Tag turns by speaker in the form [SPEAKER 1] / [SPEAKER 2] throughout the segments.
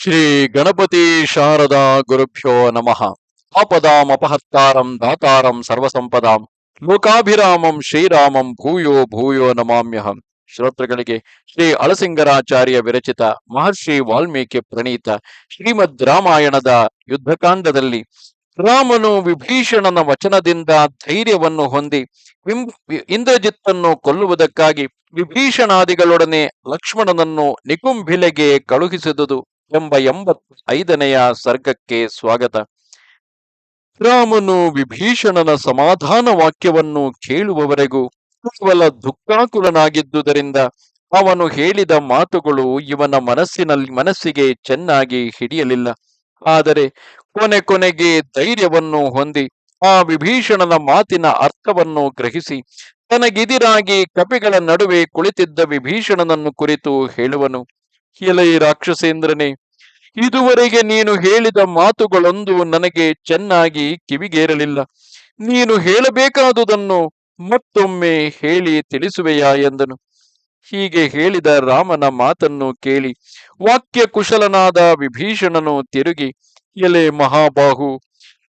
[SPEAKER 1] ಶ್ರೀ ಗಣಪತಿ ಶಾರದಾ ಗುರುಭ್ಯೋ ನಮಃ. ಆಪದಾಂ ಅಪಹತ್ತಾರಂ ದಾತಾರಂ ಸರ್ವಸಂಪದಾಂ ಲೋಕಾಭಿರಾಮಂ ಶ್ರೀರಾಮಂ ಭೂಯೋ ಭೂಯೋ ನಮಾಮ್ಯಹಂ ಶ್ರೋತೃಗಳಿಗೆ ಶ್ರೀ ಅಳಸಿಂಗರಾಚಾರ್ಯ ವಿರಚಿತ ಮಹರ್ಷಿ ವಾಲ್ಮೀಕಿ ಪ್ರಣೀತ ಶ್ರೀಮದ್ ರಾಮಾಯಣದ ಯುದ್ಧಕಾಂಡದಲ್ಲಿ ರಾಮನು ವಿಭೀಷಣನ ವಚನದಿಂದ ಧೈರ್ಯವನ್ನು ಹೊಂದಿ ಇಂದ್ರಜಿತ್ತನ್ನು ಕೊಲ್ಲುವುದಕ್ಕಾಗಿ ವಿಭೀಷಣಾದಿಗಳೊಡನೆ ಲಕ್ಷ್ಮಣನನ್ನು ನಿಕುಂಭಿಲೆಗೆ ಕಳುಹಿಸಿದುದು. ಎಂಬ ಎಂಬತ್ ಐದನೆಯ ಸರ್ಗಕ್ಕೆ ಸ್ವಾಗತ. ರಾಮನು ವಿಭೀಷಣನ ಸಮಾಧಾನ ವಾಕ್ಯವನ್ನು ಕೇಳುವವರೆಗೂ ಕೇವಲ ದುಃಖಾಕುಲನಾಗಿದ್ದುದರಿಂದ ಅವನು ಹೇಳಿದ ಮಾತುಗಳು ಇವನ ಮನಸ್ಸಿನಲ್ಲಿ, ಮನಸ್ಸಿಗೆ ಚೆನ್ನಾಗಿ ಹಿಡಿಯಲಿಲ್ಲ. ಆದರೆ ಕೊನೆ ಕೊನೆಗೆ ಧೈರ್ಯವನ್ನು ಹೊಂದಿ ಆ ವಿಭೀಷಣನ ಮಾತಿನ ಅರ್ಥವನ್ನು ಗ್ರಹಿಸಿ ತನಗಿದಿರಾಗಿ ಕಪಿಗಳ ನಡುವೆ ಕುಳಿತಿದ್ದ ವಿಭೀಷಣನನ್ನು ಕುರಿತು ಹೇಳುವನು ಎಲೈ ರಾಕ್ಷಸೇಂದ್ರನೇ, ಇದುವರೆಗೆ ನೀನು ಹೇಳಿದ ಮಾತುಗಳೊಂದು ನನಗೆ ಚೆನ್ನಾಗಿ ಕಿವಿಗೇರಲಿಲ್ಲ. ನೀನು ಹೇಳಬೇಕಾದುದನ್ನು ಮತ್ತೊಮ್ಮೆ ಹೇಳಿ ತಿಳಿಸುವೆಯಾ ಎಂದನು. ಹೀಗೆ ಹೇಳಿದ ರಾಮನ ಮಾತನ್ನು ಕೇಳಿ ವಾಕ್ಯ ಕುಶಲನಾದ ವಿಭೀಷಣನು ತಿರುಗಿ, ಎಲೆ ಮಹಾಬಾಹು,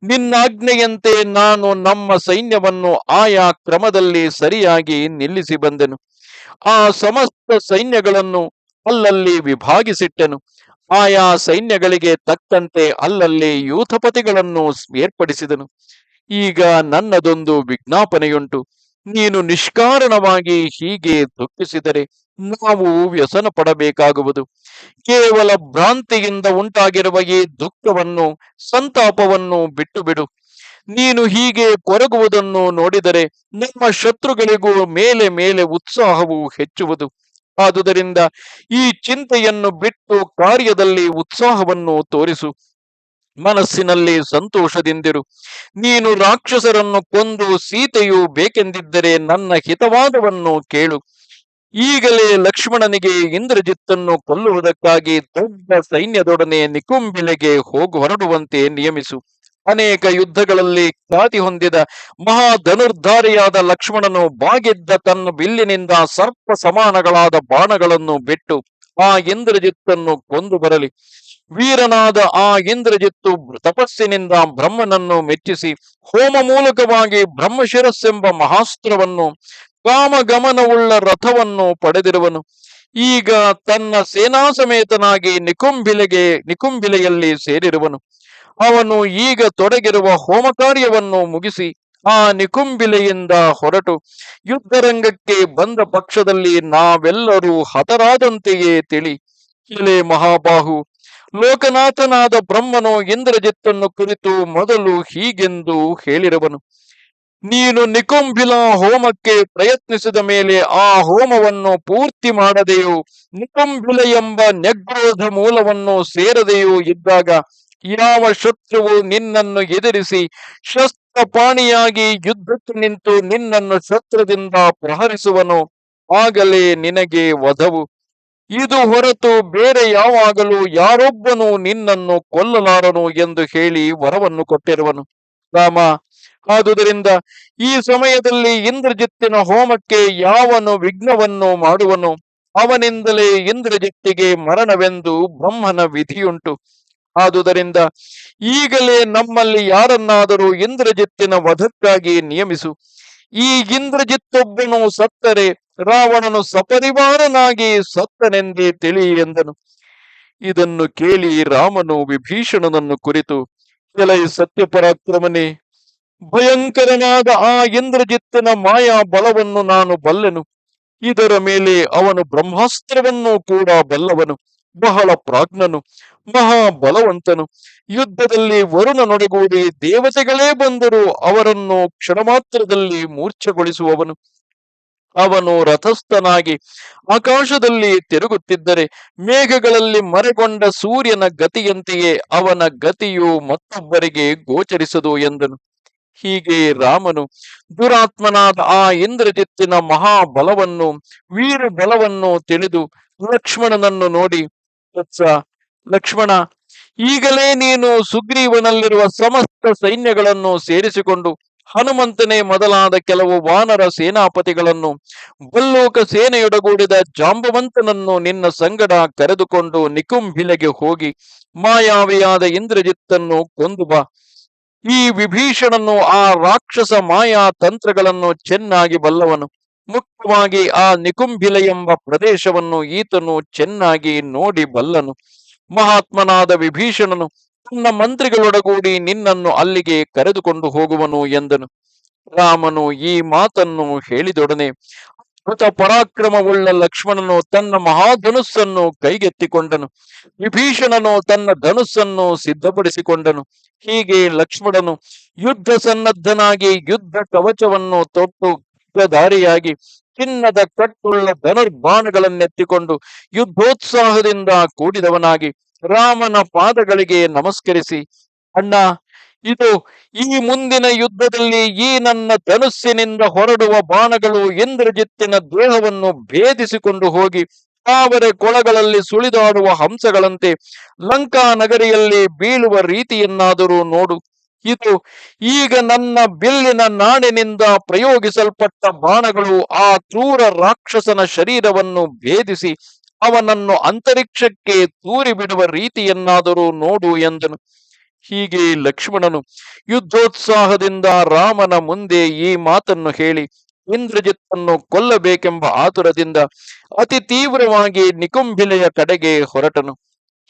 [SPEAKER 1] ನಿನ್ನಾಜ್ಞೆಯಂತೆ ನಾನು ನಮ್ಮ ಸೈನ್ಯವನ್ನು ಆಯಾ ಕ್ರಮದಲ್ಲಿ ಸರಿಯಾಗಿ ನಿಲ್ಲಿಸಿ ಬಂದೆನು. ಆ ಸಮಸ್ತ ಸೈನ್ಯಗಳನ್ನು ಅಲ್ಲಲ್ಲಿ ವಿಭಾಗಿಸಿಟ್ಟನು. ಆಯಾ ಸೈನ್ಯಗಳಿಗೆ ತಕ್ಕಂತೆ ಅಲ್ಲಲ್ಲಿ ಯೂಥಪತಿಗಳನ್ನು ಏರ್ಪಡಿಸಿದನು. ಈಗ ನನ್ನದೊಂದು ವಿಜ್ಞಾಪನೆಯುಂಟು. ನೀನು ನಿಷ್ಕಾರಣವಾಗಿ ಹೀಗೆ ದುಃಖಿಸಿದರೆ ನಾವು ವ್ಯಸನ ಪಡಬೇಕಾಗುವುದು ಕೇವಲ ಭ್ರಾಂತಿಯಿಂದ ಉಂಟಾಗಿರುವ ಈ ದುಃಖವನ್ನು, ಸಂತಾಪವನ್ನು ಬಿಟ್ಟು ಬಿಡು ನೀನು ಹೀಗೆ ಕೊರಗುವುದನ್ನು ನೋಡಿದರೆ ನಮ್ಮ ಶತ್ರುಗಳಿಗೂ ಮೇಲೆ ಮೇಲೆ ಉತ್ಸಾಹವು ಹೆಚ್ಚುವುದು. ಆದುದರಿಂದ ಈ ಚಿಂತೆಯನ್ನು ಬಿಟ್ಟು ಕಾರ್ಯದಲ್ಲಿ ಉತ್ಸಾಹವನ್ನು ತೋರಿಸು. ಮನಸ್ಸಿನಲ್ಲಿ ಸಂತೋಷದಿಂದಿರು. ನೀನು ರಾಕ್ಷಸರನ್ನು ಕೊಂದು ಸೀತೆಯು ಬೇಕೆಂದಿದ್ದರೆ ನನ್ನ ಹಿತವಾದವನ್ನು ಕೇಳು. ಈಗಲೇ ಲಕ್ಷ್ಮಣನಿಗೆ ಇಂದ್ರಜಿತ್ತನ್ನು ಕೊಲ್ಲುವುದಕ್ಕಾಗಿ ದೊಡ್ಡ ಸೈನ್ಯದೊಡನೆ ನಿಕುಂಬಿಲೆಗೆ ಹೋಗು ಹೊರಡುವಂತೆ ನಿಯಮಿಸು. ಅನೇಕ ಯುದ್ಧಗಳಲ್ಲಿ ಖ್ಯಾತಿ ಹೊಂದಿದ ಮಹಾ ಧನುರ್ಧಾರಿಯಾದ ಲಕ್ಷ್ಮಣನು ಬಾಗಿದ್ದ ತನ್ನ ಬಿಲ್ಲಿನಿಂದ ಸರ್ಪ ಸಮಾನಗಳಾದ ಬಾಣಗಳನ್ನು ಬಿಟ್ಟು ಆ ಇಂದ್ರಜಿತ್ತನ್ನು ಕೊಂದು ಬರಲಿ. ವೀರನಾದ ಆ ಇಂದ್ರಜಿತ್ತು ತಪಸ್ಸಿನಿಂದ ಬ್ರಹ್ಮನನ್ನು ಮೆಚ್ಚಿಸಿ ಹೋಮ ಮೂಲಕವಾಗಿ ಬ್ರಹ್ಮಶಿರಸ್ಸೆಂಬ ಮಹಾಸ್ತ್ರವನ್ನು, ಕಾಮಗಮನವುಳ್ಳ ರಥವನ್ನು ಪಡೆದಿರುವನು. ಈಗ ತನ್ನ ಸೇನಾ ಸಮೇತನಾಗಿ ನಿಕುಂಬಿಲೆಗೆ ನಿಕುಂಬಿಲೆಯಲ್ಲಿ ಸೇರಿರುವನು. ಅವನು ಈಗ ತೊಡಗಿರುವ ಹೋಮ ಕಾರ್ಯವನ್ನು ಮುಗಿಸಿ ಆ ನಿಕುಂಬಿಲೆಯಿಂದ ಹೊರಟು. ಯುದ್ಧರಂಗಕ್ಕೆ ಬಂದ ಪಕ್ಷದಲ್ಲಿ ನಾವೆಲ್ಲರೂ ಹತರಾದಂತೆಯೇ ತಿಳಿ. ಇಲೆ ಮಹಾಬಾಹು, ಲೋಕನಾಥನಾದ ಬ್ರಹ್ಮನು ಇಂದ್ರಜಿತ್ತನ್ನು ಕುರಿತು ಮೊದಲು ಹೀಗೆಂದು ಹೇಳಿರುವನು ನೀನು ನಿಕುಂಭಿಲ ಹೋಮಕ್ಕೆ ಪ್ರಯತ್ನಿಸಿದ ಮೇಲೆ ಆ ಹೋಮವನ್ನು ಪೂರ್ತಿ ಮಾಡದೆಯೂ ನಿಕುಂಭಿಲ ಎಂಬ ನೆಗ್ರೋಧ ಮೂಲವನ್ನು ಸೇರದೆಯೂ ಇದ್ದಾಗ ಯಾವ ಶತ್ರುವು ನಿನ್ನನ್ನು ಎದುರಿಸಿ ಶಸ್ತ್ರಪಾಣಿಯಾಗಿ ಯುದ್ಧಕ್ಕೆ ನಿಂತು ನಿನ್ನನ್ನು ಶಸ್ತ್ರದಿಂದ ಪ್ರಹರಿಸುವನು, ಆಗಲೇ ನಿನಗೆ ವಧವು. ಇದು ಹೊರತು ಬೇರೆ ಯಾವಾಗಲೂ ಯಾರೊಬ್ಬನು ನಿನ್ನನ್ನು ಕೊಲ್ಲಲಾರನು ಎಂದು ಹೇಳಿ ವರವನ್ನು ಕೊಟ್ಟಿರುವನು. ರಾಮ, ಆದುದರಿಂದ ಈ ಸಮಯದಲ್ಲಿ ಇಂದ್ರಜಿತ್ತಿನ ಹೋಮಕ್ಕೆ ಯಾವನು ವಿಘ್ನವನ್ನು ಮಾಡುವನು? ಅವನಿಂದಲೇ ಇಂದ್ರಜಿತ್ತಿಗೆ ಮರಣವೆಂದು ಬ್ರಹ್ಮನ ವಿಧಿಯುಂಟು. ಆದುದರಿಂದ ಈಗಲೇ ನಮ್ಮಲ್ಲಿ ಯಾರನ್ನಾದರೂ ಇಂದ್ರಜಿತ್ತಿನ ವಧಕ್ಕಾಗಿ ನಿಯಮಿಸು. ಈ ಇಂದ್ರಜಿತ್ತೊಬ್ಬನು ಸತ್ತರೆ, ರಾವಣನು ಸಪರಿವಾರನಾಗಿ ಸತ್ತನೆಂದೇ ತಿಳಿ ಎಂದನು. ಇದನ್ನು ಕೇಳಿ ರಾಮನು ವಿಭೀಷಣನನ್ನು ಕುರಿತು ಕೆಲೈ ಸತ್ಯಪರಾಕ್ರಮನೇ, ಭಯಂಕರನಾದ ಆ ಇಂದ್ರಜಿತ್ತಿನ ಮಾಯಾ ಬಲವನ್ನು ನಾನು ಬಲ್ಲೆನು. ಇದರ ಮೇಲೆ ಅವನು ಬ್ರಹ್ಮಾಸ್ತ್ರವನ್ನು ಕೂಡ ಬಲ್ಲವನು. ಬಹಳ ಪ್ರಾಜ್ಞನು ಮಹಾ ಬಲವಂತನು ಯುದ್ಧದಲ್ಲಿ ವರುಣನೊಡಗೂಡಿ ದೇವತೆಗಳೇ ಬಂದರೂ. ಅವರನ್ನು ಕ್ಷಣಮಾತ್ರದಲ್ಲಿ ಮೂರ್ಛಗೊಳಿಸುವವನು. ಅವನು ರಥಸ್ಥನಾಗಿ ಆಕಾಶದಲ್ಲಿ ತಿರುಗುತ್ತಿದ್ದರೆ ಮೇಘಗಳಲ್ಲಿ ಮರೆಗೊಂಡ ಸೂರ್ಯನ ಗತಿಯಂತೆಯೇ ಅವನ ಗತಿಯು ಮತ್ತೊಬ್ಬರಿಗೆ ಗೋಚರಿಸದು ಎಂದನು. ಹೀಗೆ ರಾಮನು, ದುರಾತ್ಮನಾದ ಆ ಇಂದ್ರಜಿತ್ತಿನ ಮಹಾಬಲವನ್ನು ವೀರ ಬಲವನ್ನು ತಿಳಿದು ಲಕ್ಷ್ಮಣನನ್ನು ನೋಡಿ ವತ್ಸ ಲಕ್ಷ್ಮಣ, ಈಗಲೇ ನೀನು ಸುಗ್ರೀವನಲ್ಲಿರುವ ಸಮಸ್ತ ಸೈನ್ಯಗಳನ್ನು ಸೇರಿಸಿಕೊಂಡು ಹನುಮಂತನೇ ಮೊದಲಾದ ಕೆಲವು ವಾನರ ಸೇನಾಪತಿಗಳನ್ನು ಬಲ್ಲೋಕ ಸೇನೆಯೊಡಗೂಡಿದ ಜಾಂಬವಂತನನ್ನು ನಿನ್ನ ಸಂಗಡ ಕರೆದುಕೊಂಡು ನಿಕುಂಭಿಲೆಗೆ ಹೋಗಿ ಮಾಯಾವಿಯಾದ ಇಂದ್ರಜಿತ್ತನ್ನು ಕೊಂದು ಬಾ. ಈ ವಿಭೀಷಣನು ಆ ರಾಕ್ಷಸ ಮಾಯಾ ತಂತ್ರಗಳನ್ನು ಚೆನ್ನಾಗಿ ಬಲ್ಲವನು. ಮುಖ್ಯವಾಗಿ ಆ ನಿಕುಂಭಿಲ ಎಂಬ ಪ್ರದೇಶವನ್ನು ಈತನು ಚೆನ್ನಾಗಿ ನೋಡಿ ಬಲ್ಲನು. ಮಹಾತ್ಮನಾದ ವಿಭೀಷಣನು, ತನ್ನ ಮಂತ್ರಿಗಳೊಡಗೂಡಿ ನಿನ್ನನ್ನು ಅಲ್ಲಿಗೆ ಕರೆದುಕೊಂಡು ಹೋಗುವನು ಎಂದನು. ರಾಮನು ಈ ಮಾತನ್ನು ಹೇಳಿದೊಡನೆ, ಅದ್ಭುತ ಪರಾಕ್ರಮವುಳ್ಳ ಲಕ್ಷ್ಮಣನು ತನ್ನ ಮಹಾಧನುಸ್ಸನ್ನು ಕೈಗೆತ್ತಿಕೊಂಡನು. ವಿಭೀಷಣನು ತನ್ನ ಧನುಸ್ಸನ್ನು ಸಿದ್ಧಪಡಿಸಿಕೊಂಡನು. ಹೀಗೆ ಲಕ್ಷ್ಮಣನು ಯುದ್ಧ ಸನ್ನದ್ಧನಾಗಿ ಯುದ್ಧ ಕವಚವನ್ನು ತೊಟ್ಟು ದಾರಿಯಾಗಿ ಚಿನ್ನದ ಕಟ್ಟುಳ್ಳ ಧನುರ್ಬಾಣಗಳನ್ನೆತ್ತಿಕೊಂಡು ಯುದ್ಧೋತ್ಸಾಹದಿಂದ ಕೂಡಿದವನಾಗಿ ರಾಮನ ಪಾದಗಳಿಗೆ ನಮಸ್ಕರಿಸಿ, ಅಣ್ಣ, ಇದು ಈ ಮುಂದಿನ ಯುದ್ಧದಲ್ಲಿ ಈ ನನ್ನ ಧನುಸ್ಸಿನಿಂದ ಹೊರಡುವ ಬಾಣಗಳು ಇಂದ್ರಜಿತ್ತಿನ ದೇಹವನ್ನು ಭೇದಿಸಿಕೊಂಡು ಹೋಗಿ ತಾವರೆ ಕೊಳಗಳಲ್ಲಿ ಸುಳಿದಾಡುವ ಹಂಸಗಳಂತೆ ಲಂಕಾ ನಗರಿಯಲ್ಲಿ ಬೀಳುವ ರೀತಿಯನ್ನಾದರೂ ನೋಡು. ಇದು ಈಗ ನನ್ನ ಬಿಲ್ಲಿನ ನಾಣಿನಿಂದ ಪ್ರಯೋಗಿಸಲ್ಪಟ್ಟ ಬಾಣಗಳು ಆ ಕ್ರೂರ ರಾಕ್ಷಸನ ಶರೀರವನ್ನು ಭೇದಿಸಿ ಅವನನ್ನು ಅಂತರಿಕ್ಷಕ್ಕೆ ತೂರಿ ಬಿಡುವ ರೀತಿಯನ್ನಾದರೂ ನೋಡು ಎಂದನು. ಹೀಗೆ ಲಕ್ಷ್ಮಣನು ಯುದ್ಧೋತ್ಸಾಹದಿಂದ ರಾಮನ ಮುಂದೆ ಈ ಮಾತನ್ನು ಹೇಳಿ, ಇಂದ್ರಜಿತ್ತನ್ನು ಕೊಲ್ಲಬೇಕೆಂಬ ಆತುರದಿಂದ ಅತಿ ತೀವ್ರವಾಗಿ ನಿಕುಂಭಿಲೆಯ ಕಡೆಗೆ ಹೊರಟನು.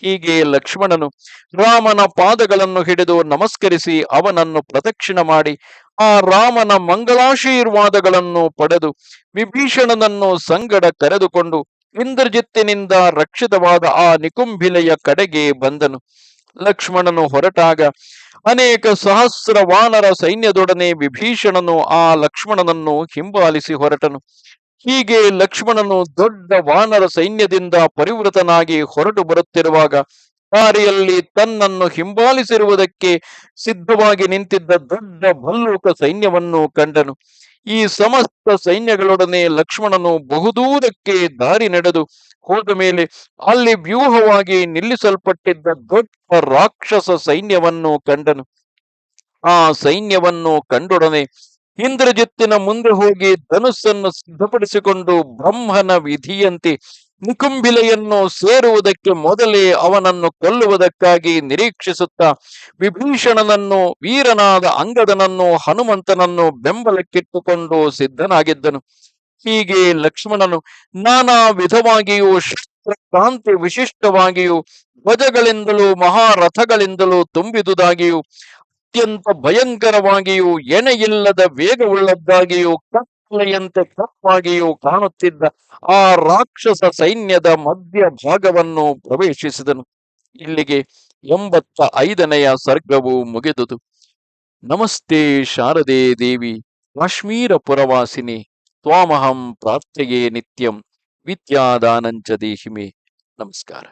[SPEAKER 1] ಹೀಗೆ ಲಕ್ಷ್ಮಣನು ರಾಮನ ಪಾದಗಳನ್ನು ಹಿಡಿದು ನಮಸ್ಕರಿಸಿ ಅವನನ್ನು ಪ್ರದಕ್ಷಿಣ ಮಾಡಿ ಆ ರಾಮನ ಮಂಗಳಾಶೀರ್ವಾದಗಳನ್ನು ಪಡೆದು ವಿಭೀಷಣನನ್ನು ಸಂಗಡ ಕರೆದುಕೊಂಡು ಇಂದ್ರಜಿತ್ತಿನಿಂದ ರಕ್ಷಿತವಾದ ಆ ನಿಕುಂಭಿಲೆಯ ಕಡೆಗೆ ಬಂದನು. ಲಕ್ಷ್ಮಣನು ಹೊರಟಾಗ, ಅನೇಕ ಸಹಸ್ರ ವಾನರ ಸೈನ್ಯದೊಡನೆ ವಿಭೀಷಣನು ಆ ಲಕ್ಷ್ಮಣನನ್ನು ಹಿಂಬಾಲಿಸಿ ಹೊರಟನು. ಹೀಗೆ ಲಕ್ಷ್ಮಣನು ದೊಡ್ಡ ವಾನರ ಸೈನ್ಯದಿಂದ ಪರಿವೃತನಾಗಿ ಹೊರಟು ಬರುತ್ತಿರುವಾಗ ದಾರಿಯಲ್ಲಿ ತನ್ನನ್ನು ಹಿಂಬಾಲಿಸಿರುವುದಕ್ಕೆ ಸಿದ್ಧವಾಗಿ ನಿಂತಿದ್ದ ದೊಡ್ಡ ಭಲ್ಲೂಕ ಸೈನ್ಯವನ್ನು ಕಂಡನು. ಈ ಸಮಸ್ತ ಸೈನ್ಯಗಳೊಡನೆ ಲಕ್ಷ್ಮಣನು ಬಹುದೂರಕ್ಕೆ ದಾರಿ ನಡೆದು ಹೋದ ಮೇಲೆ ಅಲ್ಲಿ ವ್ಯೂಹವಾಗಿ ನಿಲ್ಲಿಸಲ್ಪಟ್ಟಿದ್ದ ದೊಡ್ಡ ರಾಕ್ಷಸ ಸೈನ್ಯವನ್ನು ಕಂಡನು. ಆ ಸೈನ್ಯವನ್ನು ಕಂಡೊಡನೆ ಇಂದ್ರಜಿತ್ತಿನ ಮುಂದೆ ಹೋಗಿ ಧನುಸ್ಸನ್ನು ಸಿದ್ಧಪಡಿಸಿಕೊಂಡು ಬ್ರಹ್ಮನ ವಿಧಿಯಂತೆ ನಿಕುಂಬಿಲೆಯನ್ನು ಸೇರುವುದಕ್ಕೆ ಮೊದಲೇ ಅವನನ್ನು ಕೊಲ್ಲುವುದಕ್ಕಾಗಿ ನಿರೀಕ್ಷಿಸುತ್ತಾ ವಿಭೀಷಣನನ್ನು, ವೀರನಾದ ಅಂಗದನನ್ನು, ಹನುಮಂತನನ್ನು ಬೆಂಬಲಕ್ಕಿಟ್ಟುಕೊಂಡು ಸಿದ್ಧನಾಗಿದ್ದನು. ಹೀಗೆ ಲಕ್ಷ್ಮಣನು ನಾನಾ ವಿಧವಾಗಿಯೂ ಕಾಂತಿ ವಿಶಿಷ್ಟವಾಗಿಯೂ ಧ್ವಜಗಳಿಂದಲೂ ಮಹಾರಥಗಳಿಂದಲೂ ತುಂಬಿದುದಾಗಿಯೂ ಅತ್ಯಂತ ಭಯಂಕರವಾಗಿಯೂ ಎಣೆಯಿಲ್ಲದ ವೇಗವುಳ್ಳದ್ದಾಗಿಯೂ ಕತ್ತಲೆಯಂತೆ ಕಪ್ಪಾಗಿಯೂ ಕಾಣುತ್ತಿದ್ದ ಆ ರಾಕ್ಷಸ ಸೈನ್ಯದ ಮಧ್ಯ ಭಾಗವನ್ನು ಪ್ರವೇಶಿಸಿದನು. ಇಲ್ಲಿಗೆ ಎಂಬತ್ತ ಐದನೆಯ ಸರ್ಗವು ಮುಗಿದುದು. ನಮಸ್ತೆ ಶಾರದೆ ದೇವಿ, ಕಾಶ್ಮೀರ ಪುರವಾಸಿನಿ, ತ್ವಾಮಹಂ ಪ್ರಾರ್ಥೆಯೇ ನಿತ್ಯಂ, ವಿದ್ಯಾದಾನಂಚ ದೇಹಿಮೆ. ನಮಸ್ಕಾರ.